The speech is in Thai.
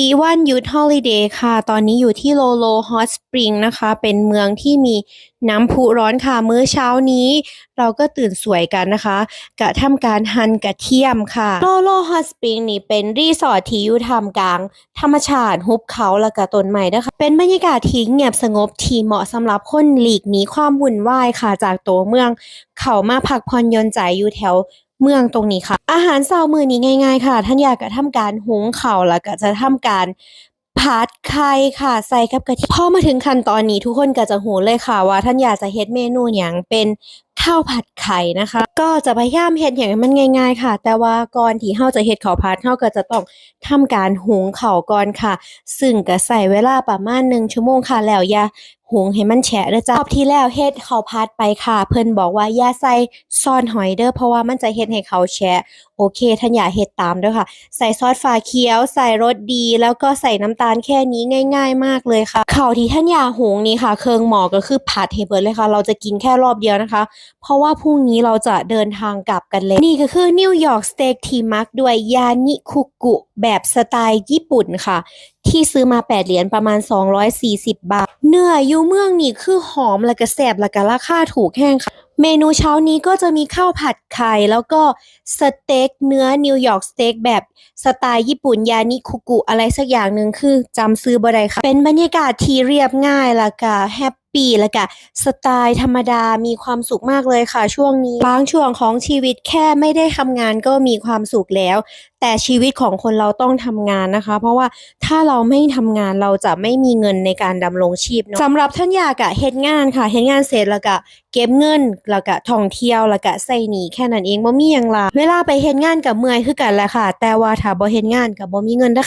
ดีวันยุดฮอลิเดย์ค่ะ ตอนนี้อยู่ที่โลโลฮอตสปริงนะคะ เป็นเมืองที่มีน้ำพุร้อนค่ะ มื้อเช้านี้ เราก็ตื่นสวยกันนะคะ กะทำการหันกระเทียมค่ะ โลโลฮอตสปริงนี่เป็นรีสอร์ทที่อยู่ทำกลาง ธรรมชาติหุบเขาและกะต้นไม้นะคะ เป็นบรรยากาศที่เงียบสงบที่เหมาะสำหรับคนหลีกหนีความวุ่นวายค่ะจากตัวเมือง เขามาพักผ่อนยนใจอยู่แถว เมืองตรงนี้ค่ะ อาหารเช้ามือนี้ง่าย ๆ ค่ะ ท่านอยากจะทำการหุงข้าวแล้วก็จะทำการผัดไข่ค่ะใส่กับกะทิพอมาถึงขั้นตอนนี้ทุกคนก็จะหูเลยค่ะว่า ท่านอยากจะเฮ็ดเมนูหยังเป็นข้าวผัดไข่นะคะ ก็จะพยายามเฮ็ดอย่างมันง่าย ๆ ค่ะ แต่ว่าก่อนที่เฮาจะเฮ็ดข้าวผัดเฮาก็จะต้องทำการหุงข้าวก่อนค่ะ ซึ่งก็ใส่เวลาประมาณ1ชั่วโมงค่ะแล้วอย่าหุงให้มันแฉะเด้อจ้ารอบที่แล้วเฮ็ดเขาวผัดไปค่ะ เพิ่นบอกว่าอย่าใส่ซอสหอยเด้อเพราะว่ามันจะเฮ็ดให้เขาแฉะโอเคท่านอย่าเฮ็ดตามเด้อค่ะ ใส่ซอสฝาเขียว ใส่รสดี แล้วก็ใส่น้ำตาลแค่นี้ง่าย ๆ มากเลยค่ะข้าวที่ท่านอยาหงนี่ค่ะ เครื่องหมอก็คือผัดให้เบิดเลยค่ะ เราจะกินแค่รอบเดียวนะคะ เพราะว่าพรุ่งนี้เราจะเดินทางกลับกันเลยนี่ก็คือนิวยอร์กสเต็กทีมักด้วยยานิคุกุแบบสไตล์ญี่ปุ่นค่ะ ที่ซื้อมา 8 เหรียญประมาณ 240 บาท เนื้อยูเมืองนี่คือหอมแล้วก็แสบและก็ราคาถูกแห้งค่ะ เมนูเช้านี้ก็จะมีข้าวผัดไข่แล้วก็สเต็กเนื้อนิวยอร์กสเต็กแบบสไตล์ญี่ปุ่นยานิคุกุอะไรสักอย่างหนึ่งคือจำซื้อบ่ได้ค่ะ เป็นบรรยากาศที่เรียบง่ายแล้วก็แฮป ปีแล้วก็สไตล์ธรรมดามีความสุขมากเลยค่ะ ช่วงนี้บางช่วงของชีวิตแค่ไม่ได้ทำงานก็มีความสุขแล้ว แต่ชีวิตของคนเราต้องทำงานนะคะ เพราะว่าถ้าเราไม่ทำงานเราจะไม่มีเงินในการดำรงชีพเนาะสำหรับท่านอยากอะเฮ็ดงานค่ะเฮ็ดงานเสร็จแล้วก็เก็บเงินแล้วก็ท่องเที่ยวแล้วก็ใส่หนีแค่นั้นเองบ่มีหยังล่ะเวลาไปเฮ็ดงานกับเมื่อยคือกันแหละค่ะ แต่ว่าถ้าบ่เฮ็ดงานก็บ่มีเงินเด้อค่ะ